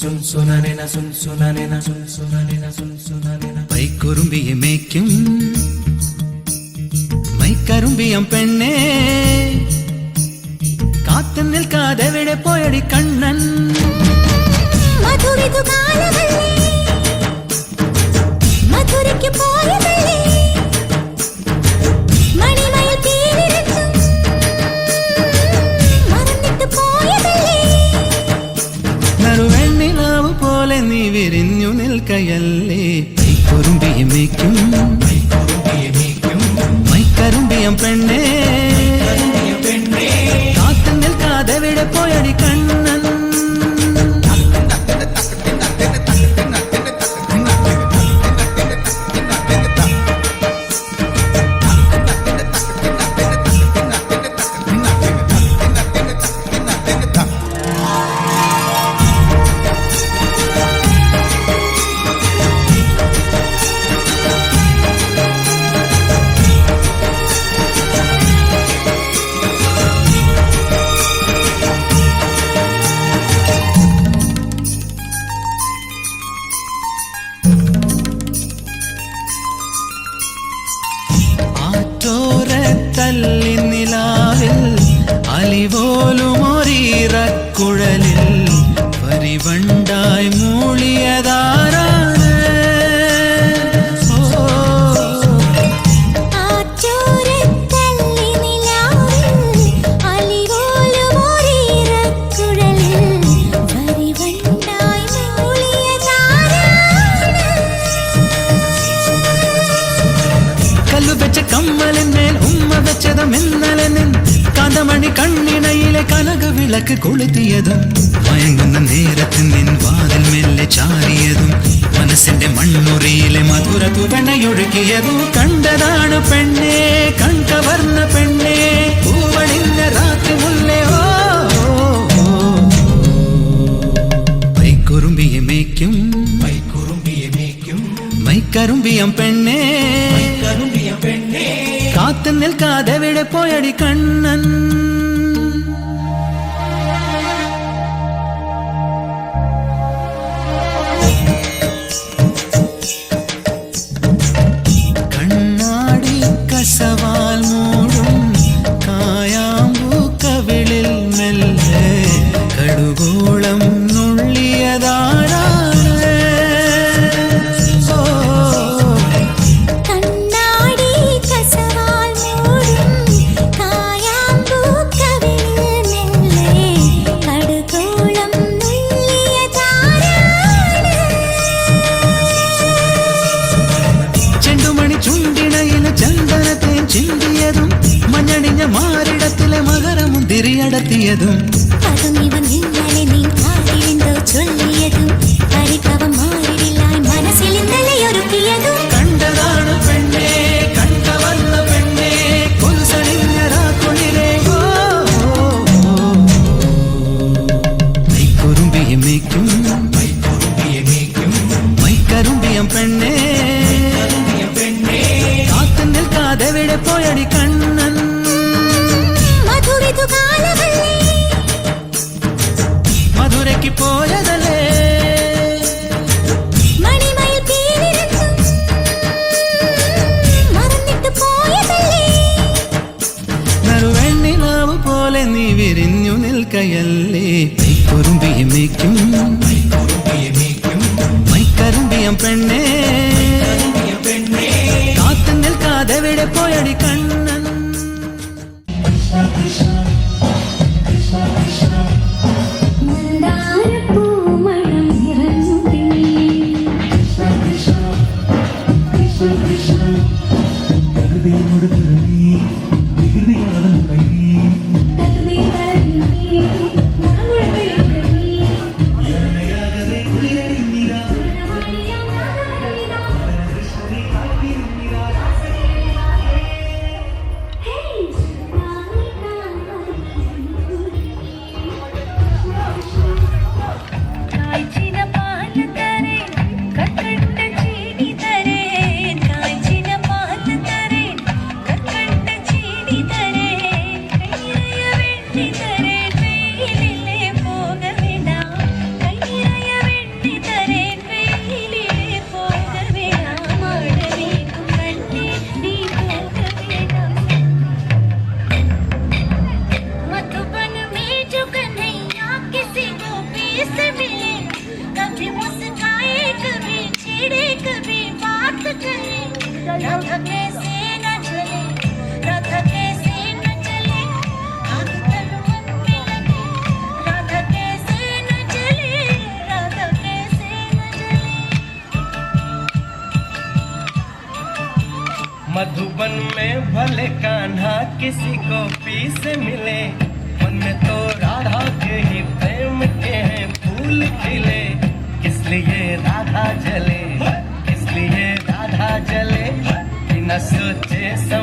സുൻസുനന സുൻസുനന സുൻസുനന സുൻസുനന പൈക്കുറുമ്പിയെ മേയ്ക്കും മൈക്കറുമ്പിയം പെണ്ണേ കാത്തു നിൽക്കാതെ എവിടെ പോയടി കണ്ണൻ മധുരിതു കാലമല്ലേ y கொண்டாய் மூழியத വിളക്ക് കൊളുത്തിയതും മയങ്ങുന്ന നേരത്ത് നിൻ വാതിൽ മെല്ലെ ചാരിയതും മനസ്സിന്റെ മണ്ണുറിയിലെ മധുര തുവണയൊഴുകിയതും കണ്ടതാണ് പെണ്ണേ കണ്ടവർന്ന പെണ്ണേ രാത്രി. മേയ്ക്കും മേയ്ക്കും മൈക്കറുമ്പിയം പെണ്ണേ കറുമ്പിയ പെണ്ണേ കാത്തു നിൽക്കാതെ വിടെ പോയടി കണ്ണൻ ചുണ്ടിണയിൽ ചന്ദനത്തെ ചിന്തിയതും മഞ്ഞണിഞ്ഞ മാറിടത്തിലെ മകരമുന്തിരിയടത്തിയതും അതും ഇവൻ ഇന്നലെ നീ കാതിലെന്തോ ചൊല്ലിയതും. പോയടി കണ്ണൻ. മധുരയ്ക്ക് പോയതല്ലേ? പോലെ നീ വിരിഞ്ഞു നിൽക്കയല്ലേ? മൈക്കുറുമ്പിയെ മേയ്ക്കും Sunshine. कभी बात से न चले से न चले आग मन में लगे से न चले से न चले। मधुबन में भले कान्हा किसी को पी से मिले, मन में तो राधा के ही प्रेम के हैं फूल खिले, किस लिए राधा जले? I stood.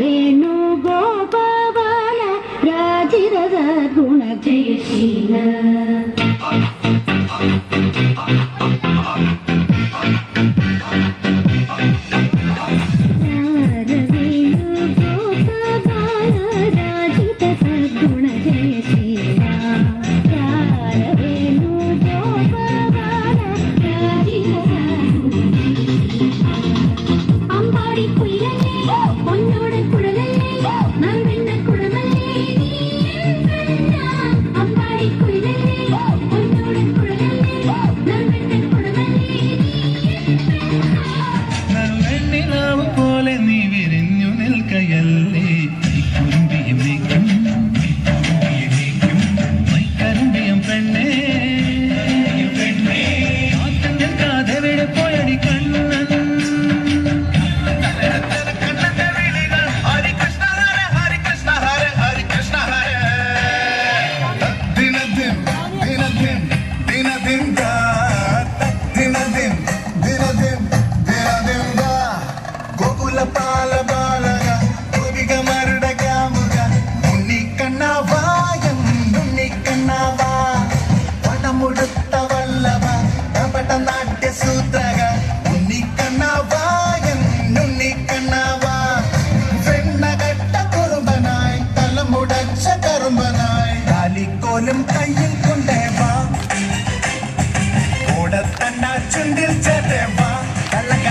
ೇನು ಗೋಪಾಲ ರಾಜಿರದ ಗುಣ Jayasheela I like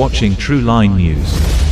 watching True Line News.